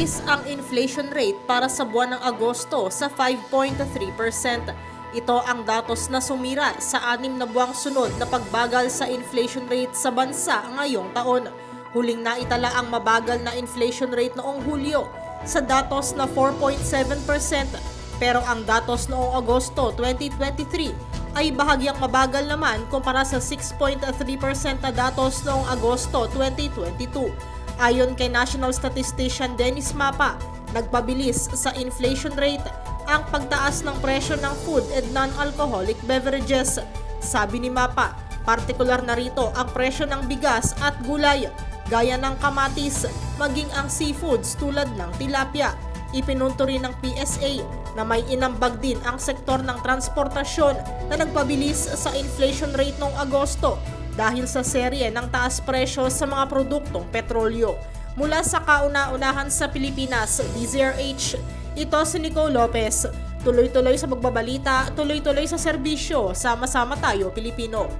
Nagpabilis ang inflation rate para sa buwan ng Agosto sa 5.3%. Ito ang datos na sumira sa anim na buwang sunod na pagbagal sa inflation rate sa bansa ngayong taon. Huling naitala ang mabagal na inflation rate noong Hulyo sa datos na 4.7% pero ang datos noong Agosto 2023 ay bahagyang mabagal naman kumpara sa 6.3% na datos noong Agosto 2022. Ayon kay National Statistician Dennis Mapa, nagpabilis sa inflation rate ang pagtaas ng presyo ng food and non-alcoholic beverages. Sabi ni Mapa, partikular na rito ang presyo ng bigas at gulay, gaya ng kamatis, maging ang seafoods tulad ng tilapia. Ipinunto rin ng PSA na may inambag din ang sektor ng transportasyon na nagpabilis sa inflation rate noong Agosto dahil sa serye ng taas presyo sa mga produktong petrolyo. Mula sa kauna-unahan sa Pilipinas, DZRH, ito si Nico Lopez. Tuloy-tuloy sa pagbabalita, tuloy-tuloy sa serbisyo, sama-sama tayo Pilipino.